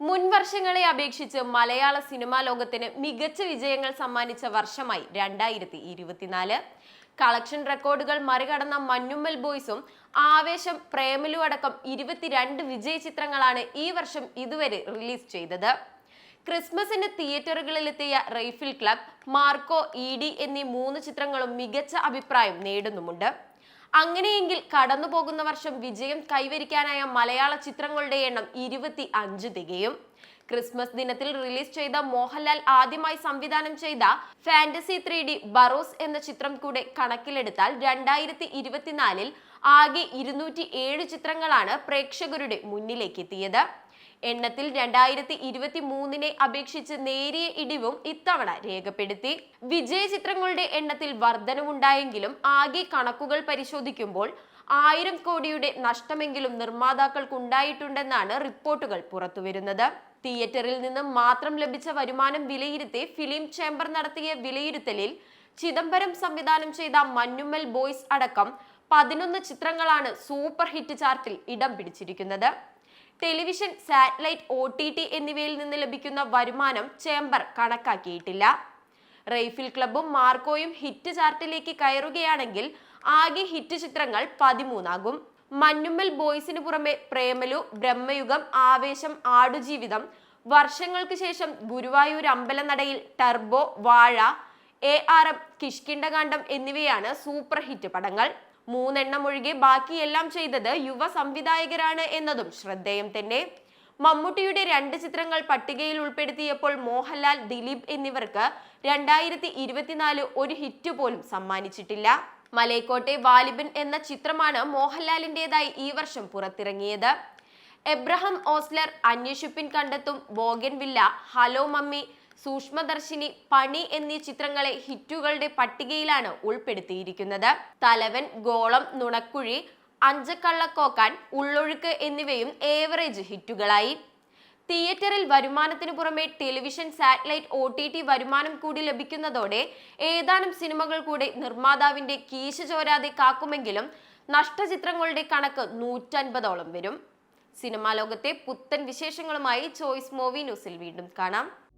മുൻ വർഷങ്ങളെ അപേക്ഷിച്ച് മലയാള സിനിമാ ലോകത്തിന് മികച്ച വിജയങ്ങൾ സമ്മാനിച്ച വർഷമായി രണ്ടായിരത്തി ഇരുപത്തിനാല് കളക്ഷൻ റെക്കോർഡുകൾ മറികടന്ന മഞ്ഞുമ്മൽ ബോയ്സും ആവേശം പ്രേമലു അടക്കം ഇരുപത്തിരണ്ട് വിജയ ചിത്രങ്ങളാണ് ഈ വർഷം ഇതുവരെ റിലീസ് ചെയ്തത്. ക്രിസ്മസിന് തിയേറ്ററുകളിലെത്തിയ rifle club Marco E D എന്നീ മൂന്ന് ചിത്രങ്ങളും മികച്ച അഭിപ്രായം നേടുന്നുമുണ്ട്. അങ്ങനെയെങ്കിൽ കടന്നു പോകുന്ന വർഷം വിജയം കൈവരിക്കാനായ മലയാള ചിത്രങ്ങളുടെ എണ്ണം ഇരുപത്തി അഞ്ച് തികയും. ക്രിസ്മസ് ദിനത്തിൽ റിലീസ് ചെയ്ത മോഹൻലാൽ ആദ്യമായി സംവിധാനം ചെയ്ത ഫാന്റസി ത്രീ ഡി ബറോസ് എന്ന ചിത്രം കൂടെ കണക്കിലെടുത്താൽ രണ്ടായിരത്തി ഇരുപത്തിനാലിൽ ആകെ ഇരുന്നൂറ്റി ഏഴ് ചിത്രങ്ങളാണ് പ്രേക്ഷകരുടെ മുന്നിലേക്ക് എത്തിയത് എണ്ണത്തിൽ രണ്ടായിരത്തി ഇരുപത്തി മൂന്നിനെ അപേക്ഷിച്ച് നേരിയ ഇടിവും ഇത്തവണ രേഖപ്പെടുത്തി. വിജയ ചിത്രങ്ങളുടെ എണ്ണത്തിൽ വർധനവുണ്ടായെങ്കിലും ആകെ കണക്കുകൾ പരിശോധിക്കുമ്പോൾ ആയിരം കോടിയുടെ നഷ്ടമെങ്കിലും നിർമ്മാതാക്കൾക്കുണ്ടായിട്ടുണ്ടെന്നാണ് റിപ്പോർട്ടുകൾ പുറത്തുവരുന്നത്. തിയേറ്ററിൽ നിന്ന് മാത്രം ലഭിച്ച വരുമാനം വിലയിരുത്തി ഫിലിം ചേംബർ നടത്തിയ വിലയിരുത്തലിൽ ചിദംബരം സംവിധാനം ചെയ്ത മഞ്ഞുമ്മൽ ബോയ്സ് അടക്കം പതിനൊന്ന് ചിത്രങ്ങളാണ് സൂപ്പർ ഹിറ്റ് ചാർട്ടിൽ ഇടം പിടിച്ചിരിക്കുന്നത്. ടെലിവിഷൻ സാറ്റലൈറ്റ് ഒ എന്നിവയിൽ നിന്ന് ലഭിക്കുന്ന വരുമാനം ചേംബർ കണക്കാക്കിയിട്ടില്ല. റൈഫിൾ ക്ലബും മാർക്കോയും ഹിറ്റ് ചാർട്ടിലേക്ക് കയറുകയാണെങ്കിൽ ആകെ ഹിറ്റ് ചിത്രങ്ങൾ പതിമൂന്നാകും. മഞ്ഞുമ്മൽ ബോയ്സിന് പുറമെ Premalu Bramayugam Aavesham Aadujeevitham Varshangalkku Shesham Guruvayoor Ambalanadayil Turbo Vaazha A R M Kishkindhakandam എന്നിവയാണ് സൂപ്പർ ഹിറ്റ് പടങ്ങൾ. മൂന്നെണ്ണം ഒഴികെ ബാക്കിയെല്ലാം ചെയ്തത് യുവ സംവിധായകരാണ് എന്നതും ശ്രദ്ധേയം തന്നെ. മമ്മൂട്ടിയുടെ രണ്ട് ചിത്രങ്ങൾ പട്ടികയിൽ ഉൾപ്പെടുത്തിയപ്പോൾ മോഹൻലാൽ ദിലീപ് എന്നിവർക്ക് രണ്ടായിരത്തി ഇരുപത്തിനാല് ഒരു ഹിറ്റ് പോലും സമ്മാനിച്ചിട്ടില്ല. മലയക്കോട്ടെ വാലിബൻ എന്ന ചിത്രമാണ് മോഹൻലാലിന്റെതായി ഈ വർഷം പുറത്തിറങ്ങിയത്. Abraham Ozler Anweshippin Kandethum Bougainvillea Hello Mummy Sookshmadarshini Pani എന്നീ ചിത്രങ്ങളെ ഹിറ്റുകളുടെ പട്ടികയിലാണ് ഉൾപ്പെടുത്തിയിരിക്കുന്നത്. തലവൻ ഗോളം നുണക്കുഴി അഞ്ചക്കള്ളക്കോക്കാൻ ഉള്ളൊഴുക്ക് എന്നിവയും ഏവറേജ് ഹിറ്റുകളായി. തിയേറ്ററിൽ വരുമാനത്തിനു പുറമെ television satellite O T T വരുമാനം കൂടി ലഭിക്കുന്നതോടെ ഏതാനും സിനിമകൾ കൂടെ നിർമ്മാതാവിന്റെ കീശ ചോരാതെ കാക്കുമെങ്കിലും നഷ്ടചിത്രങ്ങളുടെ കണക്ക് നൂറ്റൻപതോളം വരും. സിനിമാ ലോകത്തെ പുത്തൻ വിശേഷങ്ങളുമായി ചോയ്സ് മൂവി ന്യൂസിൽ വീണ്ടും കാണാം.